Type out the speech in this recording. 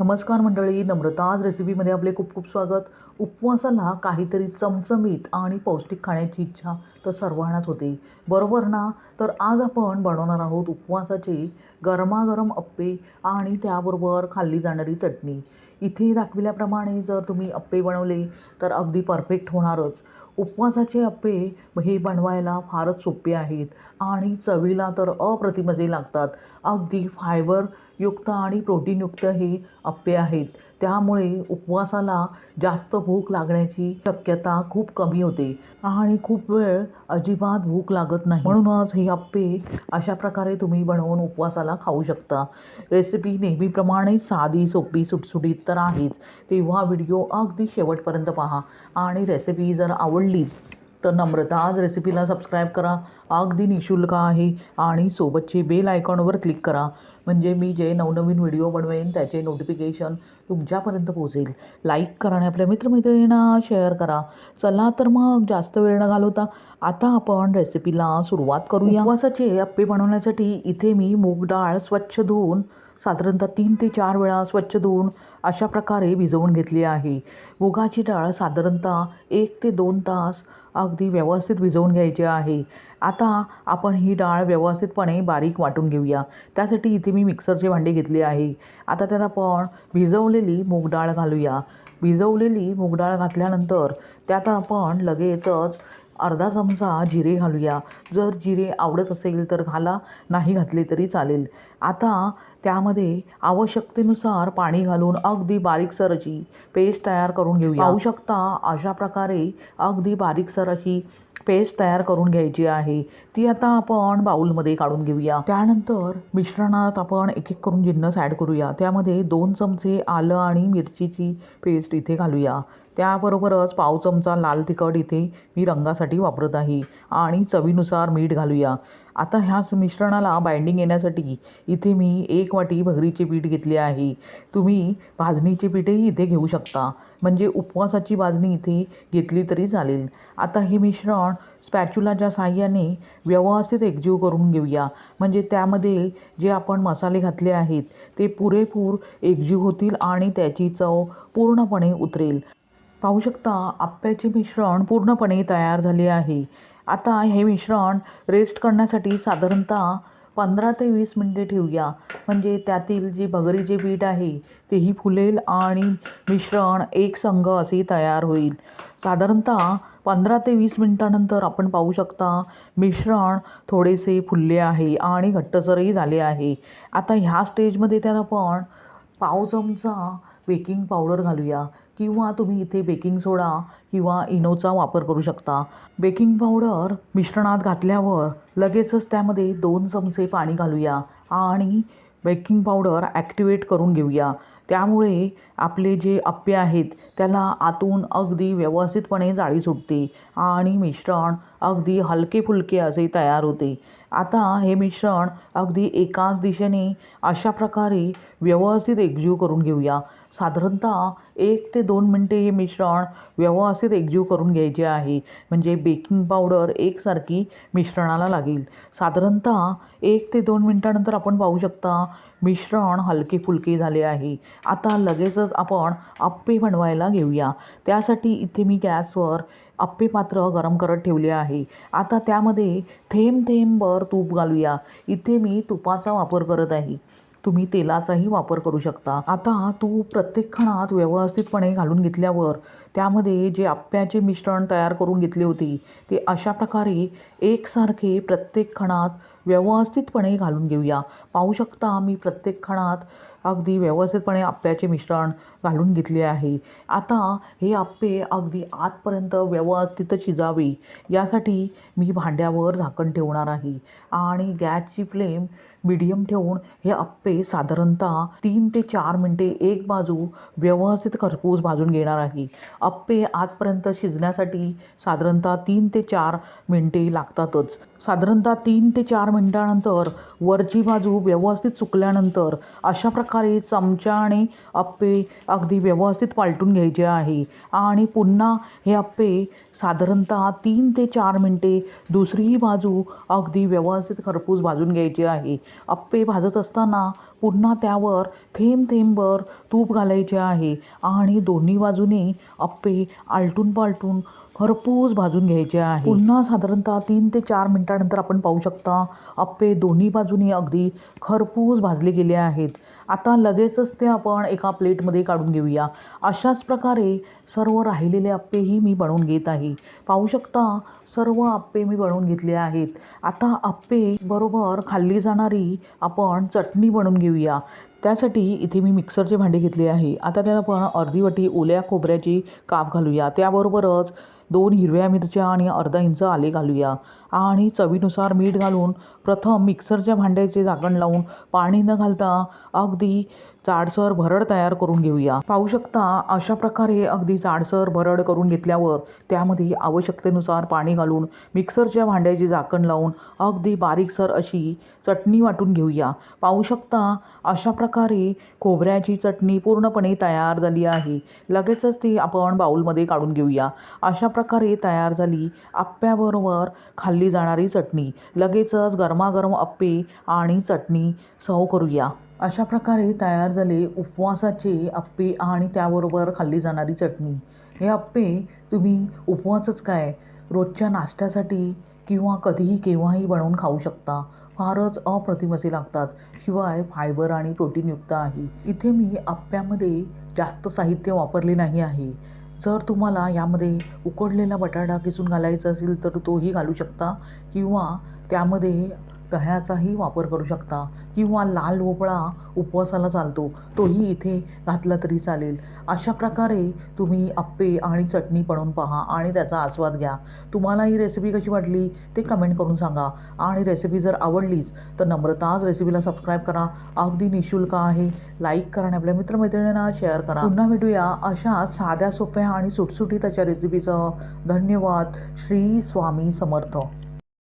नमस्कार मंडळी नम्रताज रेसिपीमध्ये आपले खूप खूप स्वागत. उपवासाला काहीतरी चमचमीत आणि पौष्टिक खाण्याची इच्छा तर सर्वांनाच होते. बरोबर ना? तर आज आपण बनवणार आहोत उपवासाचे गरमागरम अप्पे आणि त्याबरोबर खाल्ली जाणारी चटणी. इथे दाखविल्याप्रमाणे जर तुम्ही अप्पे बनवले तर अगदी परफेक्ट होणारच. उपवासाचे अप्पे हे बनवायला फारच सोपे आहेत आणि चवीला तर अप्रतिमजे लागतात. अगदी फायबर युक्त आणि प्रोटीनयुक्त हे अप्पे आहेत. त्यामुळे उपवासाला जास्त भूक लागण्याची शक्यता खूप कमी होते आणि खूप वेळ अजिबात भूक लागत नाही. म्हणूनच हे अप्पे अशा प्रकारे तुम्ही बनवून उपवासाला खाऊ शकता. रेसिपी नेहमीप्रमाणे साधी सोपी सुटसुटीत तर आहेच. तेव्हा व्हिडिओ अगदी शेवटपर्यंत पहा आणि रेसिपी जर आवडलीच तर नम्रता. आज रेसिपीला सबस्क्राईब करा. अगदी निशुल्क आहे. आणि सोबतचे बेल आयकॉनवर क्लिक करा. म्हणजे मी जे नवनवीन व्हिडिओ बनवेन त्याचे नोटिफिकेशन तुमच्यापर्यंत पोहोचेल. लाईक करा आणि आपल्या मित्रमैत्रिणींना शेअर करा. चला तर मग जास्त वेळ न घालवता आता आपण रेसिपीला सुरुवात करूया. उपवासाचे अप्पे बनवण्यासाठी इथे मी मूग डाळ स्वच्छ धुवून साधारणतः तीन ते चार वेळा स्वच्छ धुवून अशा प्रकारे भिजवून घेतली आहे. मुगाची डाळ साधारणतः एक ते दोन तास अगदी व्यवस्थित भिजवून घ्यायची आहे. आता आपण ही डाळ व्यवस्थितपणे बारीक वाटून घेऊया. त्यासाठी इथे मी मिक्सरचे भांडे घेतले आहे. आता त्यात आपण भिजवलेली मूग डाळ घालूया. भिजवलेली मूग डाळ घातल्यानंतर त्यात आपण लगेचच अर्धा चमचा जिरे घालूया. जर जिरे आवडत असेल तर घाला नाही घातले तरी चालेल. आता त्यामध्ये आवश्यकतेनुसार पाणी घालून अगदी बारीकसर अशी पेस्ट तयार करून घेऊया. पाहू शकता अशा प्रकारे अगदी बारीकसर अशी पेस्ट तयार करून घ्यायची आहे. ती आता आपण बाऊलमध्ये काढून घेऊया. त्यानंतर मिश्रणात आपण एक एक करून जिन्नस ॲड करूया. त्यामध्ये दोन चमचे आलं आणि मिरचीची पेस्ट इथे घालूया. त्याबरोबरच पाव चमचा लाल तिखट इथे मी रंगासाठी वापरत आहे. आणि चवीनुसार मीठ घालूया. आता ह्याच मिश्रणाला बाइंडिंग येण्यासाठी इथे मी एक वाटी भगरीचे पीठ घेतले आहे. तुम्ही भाजणीचे पीठही इथे घेऊ शकता. म्हणजे उपवासाची भाजणी इथे घेतली तरी चालेल. आता हे मिश्रण स्पॅच्युलाच्या साह्याने व्यवस्थित एकजीव करून घेऊया. म्हणजे त्यामध्ये जे आपण मसाले घातले आहेत ते पुरेपूर एकजीव होतील आणि त्याची चव पूर्णपणे उतरेल. पाहू शकता आप्याचे मिश्रण पूर्णपणे तयार झाले आहे. आता हे मिश्रण रेस्ट करण्यासाठी साधारणतः पंधरा ते वीस मिनटे ठेवूया. म्हणजे त्यातील जी भगरीचे पीठ आहे तेही फुलेल आणि मिश्रण एक संघ असे तयार होईल. साधारणतः पंधरा ते वीस मिनटानंतर आपण पाहू शकता मिश्रण थोडेसे फुलले आहे आणि घट्टसरही झाले आहे. आता ह्या स्टेजमध्ये त्यात आपण पाव चमचा बेकिंग पावडर घालूया. किंवा तुम्ही इथे बेकिंग सोडा किंवा इनोचा वापर करू शकता. बेकिंग पावडर मिश्रणात घातल्यावर लगेचच त्यामध्ये दोन चमचे पाणी घालूया आणि बेकिंग पावडर ॲक्टिवेट करून घेऊया. त्यामुळे आपले जे अप्पे आहेत त्याला आतून अगदी व्यवस्थितपणे जाळी सुटते आणि मिश्रण अगदी हलके फुलके असे तयार होते. आता हे मिश्रण अगदी एकाच दिशेने अशा प्रकारे व्यवस्थित एकजीव करून घेऊया. साधारणतः एक ते दोन मिनटे हे मिश्रण व्यवस्थित एकजीव करून घ्यायचे आहे. म्हणजे बेकिंग पावडर एकसारखी मिश्रणाला लागेल. साधारणतः एक ते दोन मिनटानंतर आपण पाहू शकता मिश्रण हलके फुलके झाले आहे. आता लगेचच आपण अप्पे बनवायला घेऊया. त्यासाठी इथे मी गॅसवर अप्पे पात्र गरम करत ठेवले आहे. आता त्यामध्ये थेंब थेंबभर तूप घालूया. इथे मी तुपाचा वापर करत आहे. तुम्ही तेलाचाही वापर करू शकता. आता तूप प्रत्येक खणात व्यवस्थितपणे घालून घेतल्यावर त्यामध्ये जे आप्याचे मिश्रण तयार करून घेतले होते ते अशा प्रकारे एकसारखे प्रत्येक खणात व्यवस्थितपणे घालून घेऊया. पाहू शकता मी प्रत्येक खणात अगदी व्यवस्थितपणे आप्याचे मिश्रण घालून घेतले आहे. आता हे आप्पे अगदी आतपर्यंत व्यवस्थित शिजावे यासाठी मी भांड्यावर झाकण ठेवणार आहे आणि गॅसची फ्लेम मीडियम ठेवून हे आप्पे साधारणतः तीन ते चार मिनटे एक बाजू व्यवस्थित खरपूस भाजून घेणार आहे. आप्पे आजपर्यंत शिजण्यासाठी साधारणतः तीन ते चार मिनटे लागतातच. साधारणतः तीन ते चार मिनटानंतर वरची बाजू व्यवस्थित सुकल्यानंतर अशा प्रकारे चमच्याने आप्पे अगदी व्यवस्थित पालटून घ्यायचे आहे. आणि पुन्हा हे आप्पे साधारणतः तीन ते चार मिनटे दुसरीही बाजू अगदी व्यवस्थित खरपूस भाजून घ्यायची आहे. अप्पे भाजत असताना पुन्हा त्यावर थेंब थेंबभर तूप घालायचे आहे आणि दोन्ही बाजूने अप्पे आलटून पालटून खरपूस भाजून घ्यायचे आहे. पुन्हा साधारणतः तीन ते चार मिनटानंतर आपण पाहू शकता अप्पे दोन्ही बाजूनी अगदी खरपूस भाजले गेले आहेत. आता लगेचच ते आपण एका प्लेटमध्ये काढून घेऊया. अशाच प्रकारे सर्व राहिलेले अप्पेही मी बनवून घेत आहे. पाहू शकता सर्व आप्पे मी बनवून घेतले आहेत. आता आप्पे बरोबर खाल्ली जाणारी आपण चटणी बनवून घेऊया. त्यासाठी इथे मी मिक्सरचे भांडे घेतले आहे. आता त्यात आपण अर्धी वाटी ओल्या खोबऱ्याची काप घालूया. त्याबरोबरच दोन हिरव्या मिरच्या आणि अर्धा इंच आले घालूया. आणि चवीनुसार मीठ घालून प्रथम मिक्सरच्या भांड्याचे झाकण लावून पाणी न घालता अगदी जाडसर भरड तयार करून घेऊया. पाहू शकता अशा प्रकारे अगदी जाडसर भरड करून घेतल्यावर त्यामध्ये आवश्यकतेनुसार पाणी घालून मिक्सरच्या भांड्याची झाकण लावून अगदी बारीकसर अशी चटणी वाटून घेऊया. पाहू शकता अशा प्रकारे खोबऱ्याची चटणी पूर्णपणे तयार झाली आहे. लगेचच ती आपण बाऊलमध्ये काढून घेऊया. अशा प्रकारे तयार झाली आप्प्याबरोबर खाल्ली जाणारी चटणी. लगेचच गरमागरम अप्पे आणि चटणी सर्व करूया. अशा प्रकारे तयार झाले उपवासाचे अप्पे आणि त्याबरोबर खाल्ली जाणारी चटणी. हे अप्पे तुम्ही उपवासच काय? रोजच्या नाश्त्यासाठी किंवा कधीही केव्हाही बनवून खाऊ शकता. फारच अप्रतिम असे लागतात. शिवाय फायबर आणि प्रोटीनयुक्त आहे. इथे मी अप्प्यामध्ये जास्त साहित्य वापरले नाही आहे. जर तुम्हाला यामध्ये उकडलेला बटाटा किसून घालायचा असेल तर तोही घालू शकता किंवा त्यामध्ये दह्याचाही वापर करू शकता किंवा लाल भोपळा उपवासाला चालतो तोही इथे घातला तरी चालेल. अशा प्रकारे तुम्ही अप्पे आणि चटणी बनवून पहा आणि त्याचा आस्वाद घ्या. तुम्हाला ही रेसिपी कशी वाटली ते कमेंट करून सांगा. आणि रेसिपी जर आवडलीच तर नम्रताज रेसिपीला सबस्क्राईब करा. अगदी निशुल्क आहे. लाईक करा आणि आपल्या मित्रमैत्रिणींना शेअर करा. पुन्हा भेटूया अशा साध्या सोप्या आणि सुटसुटीत अशा रेसिपीचं धन्यवाद. श्री स्वामी समर्थ.